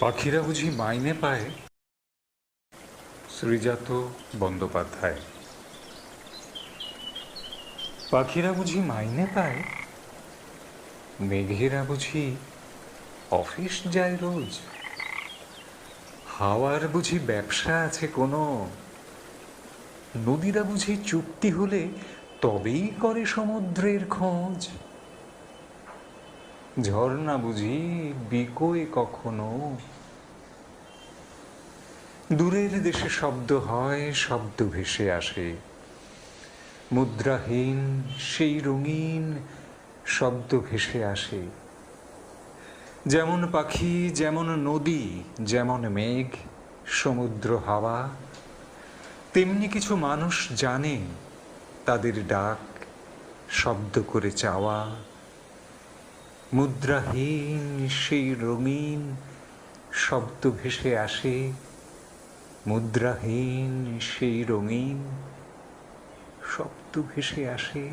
পাখিরা বুঝি মাইনে পায়? শ্রীজাত বন্দ্যোপাধ্যায়। পাখিরা বুঝি মাইনে পায়? মেঘেরা বুঝি অফিস যায় রোজ? হাওয়ার বুঝি ব্যবসা আছে কোনো? নদীরা বুঝি চুক্তি হলে তবেই করে সমুদ্রের খোঁজ? ঝর্ণা বুঝি বিকোয় কখনো? দূরের দেশে শব্দ হয়, শব্দ ভেসে আসে। মুদ্রাহীন, সেই রঙিন শব্দ ভেসে আসে। যেমন পাখি, যেমন নদী, যেমন মেঘ, সমুদ্র হাওয়া, তেমনি কিছু মানুষ জানে, তাদের ডাক, শব্দ করে চাওয়া। মুদ্রাহীন, সেই রঙিন শব্দ ভেসে আসে। মুদ্রাহীন সেই রঙিন শব্দ ভেসে আসে